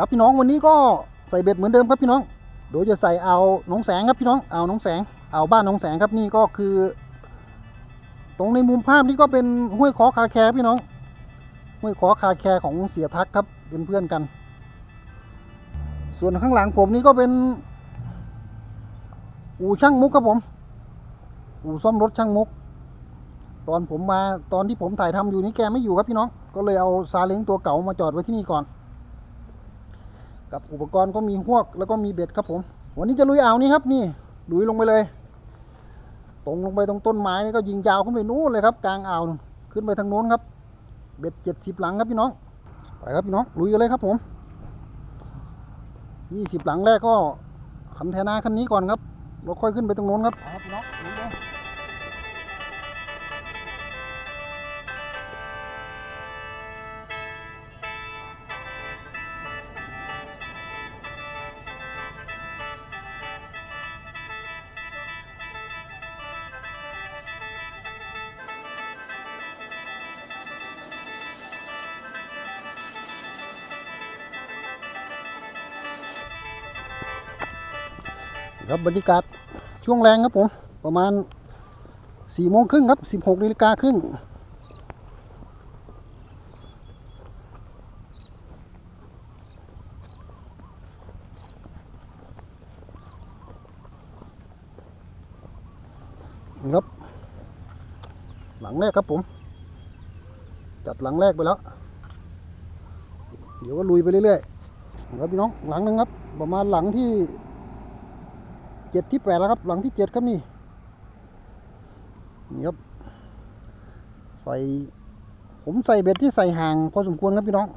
ครับพี่น้องวันนี้ก็ใส่เบ็ดเหมือนเดิมครับพี่น้อง โดยจะใส่เอาหนองแสงครับพี่น้องเอาหนองแสงเอาบ้านหนองแสงครับนี่ก็คือ ตรงในมุมภาพนี่ก็เป็นห้วยขอคาแคร์พี่น้องห้วยขอคาแคร์ของเสียทักครับเป็นเพื่อนกัน ส่วนข้างหลังผมนี่ก็เป็นอู่ช่างมุกครับผม อู่ซ่อมรถช่างมุก ตอนผมมาตอนที่ผมถ่ายทำอยู่นี่แกไม่อยู่ครับพี่น้อง ก็เลยเอาซาเล้งตัวเก่ามาจอดไว้ที่นี่ก่อน กับอุปกรณ์ก็มีหวกแล้วก็มีเบ็ดครับผม วันนี้จะลุยอ่าวนี้ครับนี่ลุยลงไปเลย ตรงลงไปตรงต้นไม้นี่ก็ยิงยาวขึ้นไปนู้นเลยครับ กลางอ่าวนู่นขึ้นไปทางโน้นครับ เบ็ดเจ็ดสิบหลังครับพี่น้องไปครับพี่น้องลุยกันเลยครับผมยี่สิบหลังแรกก็คันแทนาคันนี้ก่อนครับเราค่อยขึ้นไปตรงโน้นครับครับพี่น้องลุยเลย ครับบรรยากาศช่วงแรงครับผม ประมาณสี่โมงครึ่งครับสิบหกนาฬิกาครึ่งครับ หลังแรกครับผม จัดหลังแรกไปแล้ว เดี๋ยวก็ลุยไปเรื่อยๆครับพี่น้องหลังนึงครับ ประมาณหลังที่ เจ็ดที่แปดแล้วครับ หลังที่เจ็ดครับนี่นี่ครับ ใส่ ผมใส่เบ็ดที่ใส่ห่างพอสมควรครับพี่น้อง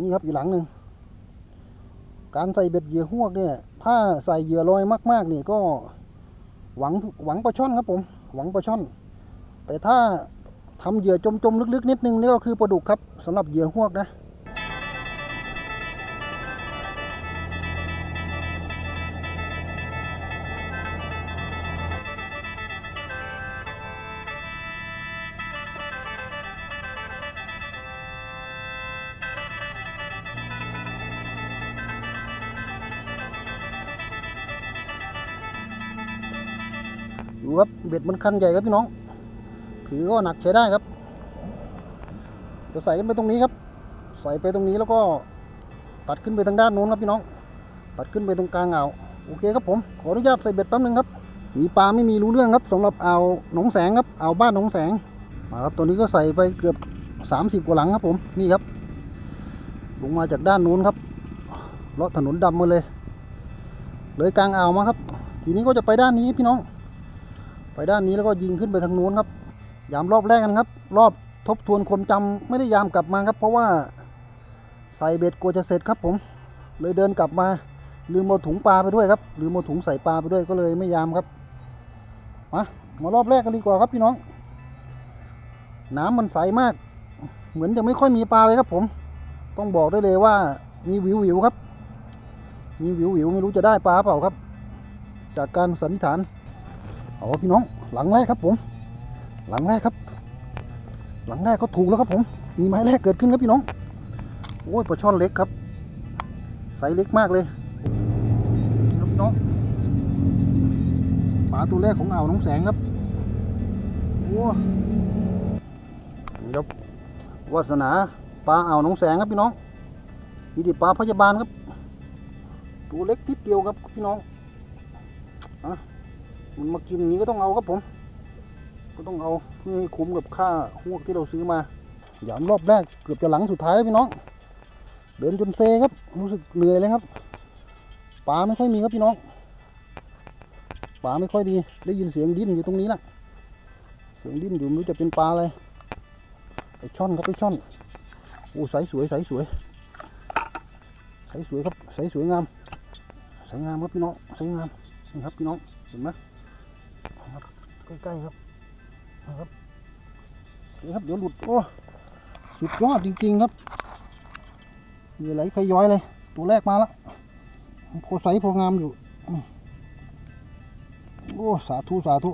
นี่ครับอยู่หลังหนึ่ง การใส่เบ็ดเหยื่อหวกเนี่ย ถ้าใส่เหยื่อลอยมากๆนี่ก็หวังหวังปลาช่อนครับผม หวังปลาช่อน แต่ถ้าทำเหยื่อจมๆลึกๆ นิดนึงนี่ก็คือปลาดุกครับสำหรับเหยื่อหวกนะ ดูครับเบ็ดมันคันใหญ่ครับพี่น้อง ถือก็หนักใช้ได้ครับจะใส่ขึ้นไปตรงนี้ครับ ใส่ไปตรงนี้แล้วก็ตัดขึ้นไปทางด้านโน้นครับพี่น้อง ตัดขึ้นไปตรงกลางอ่าวโอเคครับผมขออนุญาตใส่เบ็ดแป๊บนึงครับมีปลาไม่มีรู้เรื่องครับสำหรับอ่าวหนองแสงครับอ่าวบ้านหนองแสงมาครับตัวนี้ก็ใส่ไปเกือบ 30 กว่าหลังครับผมนี่ครับ ลงมาจากด้านนู้นครับเลาะถนนดำมาเลย เลยกลางอ่าวมาครับ ทีนี้ก็จะไปด้านนี้พี่น้อง ไปด้านนี้แล้วก็ยิงขึ้นไปทางนู้นครับยามรอบแรกกันครับ รอบทบทวนความจำไม่ได้ยามกลับมาครับ เพราะว่าใส่เบ็ดกลัวจะเสร็จครับผม เลยเดินกลับมาลืมเอาถุงปลาไปด้วยครับลืมเอาถุงใส่ปลาไปด้วยก็เลยไม่ยามครับมามารอบแรกกันดีกว่าครับพี่น้อง น้ำมันใสมาก เหมือนจะไม่ค่อยมีปลาเลยครับผม ต้องบอกได้เลยว่ามีวิววิวครับ มีวิววิวไม่รู้จะได้ปลาเปล่าครับ จากการสันนิษฐาน เอาพี่น้องหลังแรกครับผม หลังแรกครับ หลังแรกก็ถูกแล้วครับผม มีไม้แรกเกิดขึ้นครับพี่น้องโอ้ยปลาช่อนเล็กครับไซส์เล็กมากเลยครับพี่น้องปลาตัวแรกของอ่าวน้องแสงครับโอ้นี่ครับวาสนาปลาอ่าวน้องแสงครับพี่น้องมีดิปลาพยาบาลครับ ตัวเล็กนิดเดียวครับพี่น้อง มันมากินอย่างนี้ก็ต้องเอาครับผม ก็ต้องเอาเพื่อให้คุ้มกับค่าหวกที่เราซื้อมาหยามรอบแรกเกือบจะหลังสุดท้ายแล้วพี่น้อง เดินจนเซครับ รู้สึกเหนื่อยเลยครับปลาไม่ค่อยมีครับพี่น้องปลาไม่ค่อยดี ได้ยินเสียงดิ้นอยู่ตรงนี้แหละเสียงดิ้นอยู่ไม่รู้จะเป็นปลาอะไรไอช่อนครับไอช่อนโอ้ใสสวยใสสวยใสสวยครับใสสวยงามใสงามครับพี่น้องใสงามนี่ครับพี่น้องเห็นไหม ใกล้ๆครับนะครับนี่ครับเดี๋ยวหลุดโอ้สุดยอดจริง ๆ ครับเหยื่อไหลใครย้อยเลย ตัวแรกมาแล้วโพไซส์โพงามอยู่โอ้สาธุสาธุ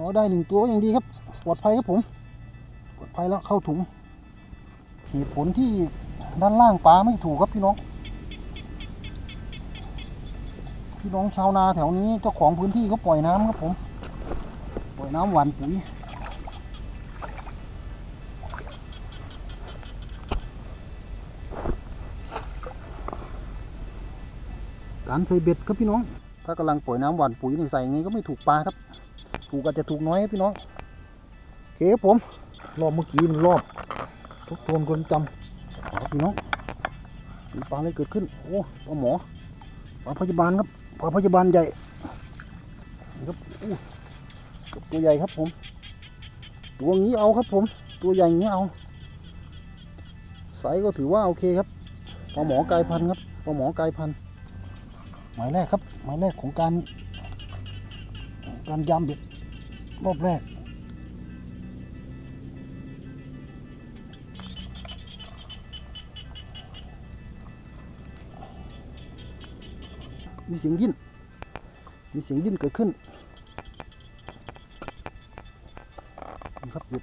น้อยได้หนึ่งตัวก็ยังดีครับ ปลอดภัยครับผม ปลอดไปแล้วเข้าถุงเหตุผลที่ด้านล่างปลาไม่ถูกครับพี่น้อง พี่น้องชาวนาแถวนี้เจ้าของพื้นที่เขาปล่อยน้ำครับผม ปล่อยน้ำหวานปุ๋ยการใส่เบ็ดครับพี่น้อง ถ้ากำลังปล่อยน้ำหวานปุ๋ยนี่ใส่ไงก็ไม่ถูกปลาครับ ถูกอาจจะถูกน้อยพี่น้องโอเคครับผม รอบเมื่อกี้มันรอบทบทวนคนจำครับพี่น้องมีปลาอะไรเกิดขึ้น โอ้ปลาหมอปลาพยาบาลครับ พาพยาบาลใหญ่ครับตัวใหญ่ครับผม ตัวงี้เอาครับผม ตัวใหญ่งี้เอาไซส์ก็ถือว่าโอเคครับปลาหมอกายพันธุ์ครับปลาหมอกายพันธุ์หมายแรกครับ หมายแรกของการ การยำเบ็ดรอบแรก มีเสียงดิ้น มีเสียงดิ้นเกิดขึ้นครับหยุด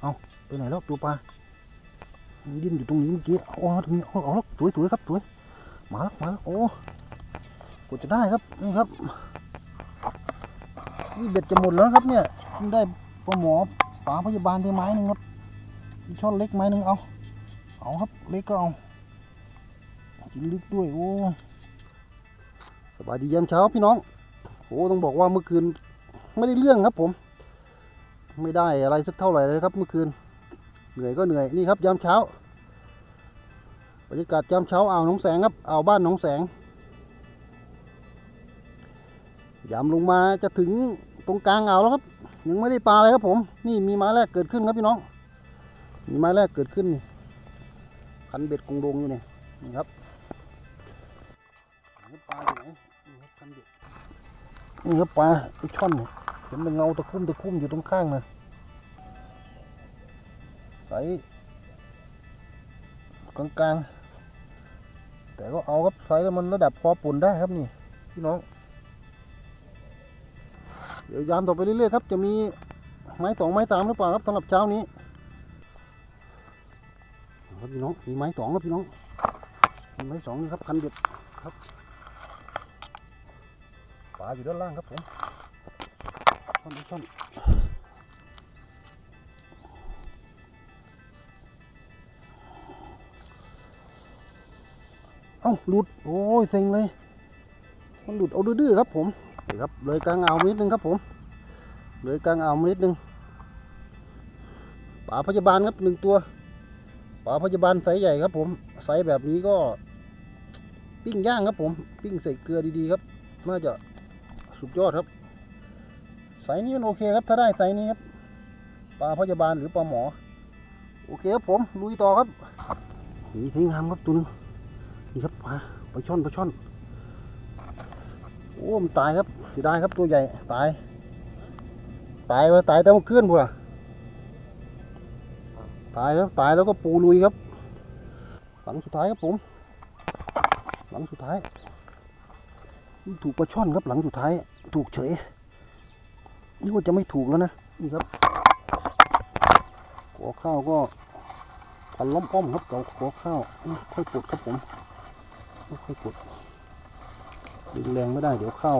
เอาไปไหนแล้วตัวปลาดิ้นอยู่ตรงนี้เมื่อกี้เอาเอตรงนี้เอาเอาแล้วสวยสวยครับสวยมาแล้วมาแล้วโอ้กดจะได้ครับนี่ครับนี่เบ็ดจะหมดแล้วครับเนี่ยได้ปลาหมอปลาพยาบาลไปไม้หนึ่งครับช่อนเล็กไม้หนึ่งเอาเอาครับเล็กก็เอากินลึกด้วยโอ้ บายดียามเช้าพี่น้องโอ้ต้องบอกว่าเมื่อคืนไม่ได้เรื่องครับผม ไม่ได้อะไรสักเท่าไหร่เลยครับ เมื่อคืน เหนื่อยก็เหนื่อยนี่ครับยามเช้าบรรยากาศยามเช้าอ่าวหนองแสงครับอ่าวบ้านหนองแสงยามลงมาจะถึงตรงกลางอ่าวแล้วครับ ยังไม่ได้ปลาเลยครับผม นี่มีไม้แรกเกิดขึ้นครับพี่น้อง มีไม้แรกเกิดขึ้นนี่คันเบ็ดกงดงอยู่นี่นี่ครับ นี่ครับปลาไอ้ช่อนเห็นแต่เงาตะคุ่มตะคุ่มอยู่ตรงข้างนะใสกลางกลางๆ แต่ก็เอาครับใสแล้วมันระดับพอปุ่นได้ครับนี่พี่น้อง เดี๋ยวยามต่อไปเรื่อยๆครับ จะมีไม้สองไม้สามหรือเปล่าครับสำหรับเช้านี้ครับพี่น้องมีไม้สองครับพี่น้องมีไม้สองนี่ครับคันเบ็ดปลาอยู่ด้านล่างครับผมช่อนช่อนเอ้าหลุด โอ้ยเซ็งเลย มันหลุดเอาดื้อๆครับผมนี่ครับ เลยกลางอ่าวนิดนึงครับผม เลยกลางอ่าวนิดนึงปลาพยาบาลครับหนึ่งตัวปลาพยาบาลไซส์ใหญ่ครับผม ไซส์แบบนี้ก็ ปิ้งย่างครับผม ปิ้งใส่เกลือดีๆครับ น่าจะ สุดยอดครับไซส์นี้มันโอเคครับ ถ้าได้ไซส์นี้ครับปลาพยาบาลหรือปลาหมอ โอเคครับผมลุยต่อครับนี่ทิ้งามครับตัวหนึงนี่ครับปลาปลาช่อนปลาช่อนโอ้มันตายครับเสียดายครับตัวใหญ่ตาย ตายไปตายแต่เมื่อคืนพวกตายแล้วตายแล้วก็ปูลุยครับ หลังสุดท้ายครับผม หลังสุดท้าย ถูกปลาช่อนครับหลังสุดท้าย ถูกเฉยนี่ว่าจะไม่ถูกแล้วนะนี่ครับหัวข้าวก็พันล้อมป้อมครับเก่าหัวข้าวค่อยปลดครับผมค่อยปลดดึงแรงไม่ได้เดี๋ยวข้าว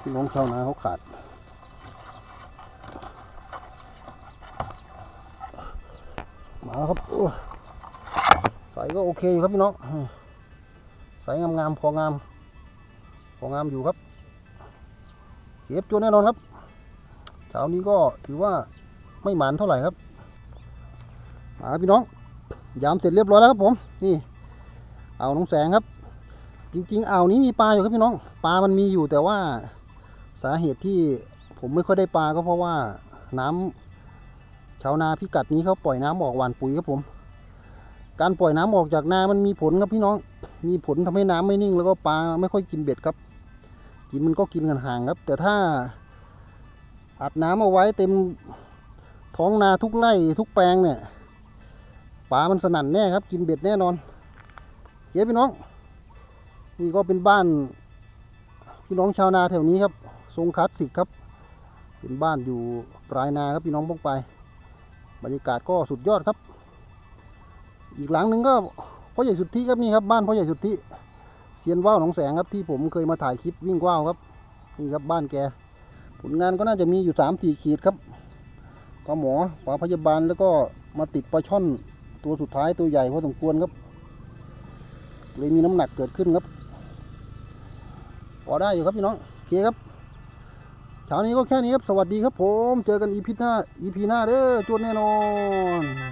พี่น้องชาวนาเขาขาดมาแล้วครับโอ้ใส่ก็โอเคอยู่ครับพี่น้องใส่งามๆพองาม พองามอยู่ครับเก็บตัวแน่นอนครับเช้านี้ก็ถือว่าไม่หมานเท่าไหร่ครับมาครับพี่น้อง ยามเสร็จเรียบร้อยแล้วครับผมนี่เอาน้องแสงครับ จริงๆอ่าวนี้มีปลาอยู่ครับพี่น้องปลามันมีอยู่แต่ว่าสาเหตุที่ผมไม่ค่อยได้ปลาก็เพราะว่าน้ำชาวนาพิกัดนี้เขาปล่อยน้ำออกหวานปุ๋ยครับผม การปล่อยน้ำออกจากนา มันมีผลครับพี่น้อง มีผลทำให้น้ำไม่นิ่งแล้วก็ปลาไม่ค่อยกินเบ็ดครับ กินมันก็กินกันห่างครับ แต่ถ้าอัดน้ำเอาไว้เต็มท้องนาทุกไร่ทุกแปลงเนี่ยปลามันสนั่นแน่ครับ กินเบ็ดแน่นอนเฮ้ยพี่น้อง นี่ก็เป็นบ้านพี่น้องชาวนาแถวนี้ครับ ทรงคลาสสิกครับ เป็นบ้านอยู่ปลายนาครับพี่น้องป้องไป บรรยากาศก็สุดยอดครับ อีกหลังหนึ่งก็พ่อใหญ่สุทธิครับนี่ครับบ้านพ่อใหญ่สุทธิ เซียนว่าวหนองแสงครับที่ผมเคยมาถ่ายคลิปวิ่งว่าวครับ นี่ครับบ้านแก ผลงานก็น่าจะมีอยู่สามสี่ขีดครับปลาหมอปลาพยาบาลแล้วก็มาติดปลาช่อนตัวสุดท้ายตัวใหญ่พอสมควรครับ เลยมีน้ำหนักเกิดขึ้นครับพอได้อยู่ครับพี่น้องโอเคครับเช้านี้ก็แค่นี้ครับ สวัสดีครับผม เจอกันอีพีหน้าอีพีหน้าเด้อจวนแน่นอน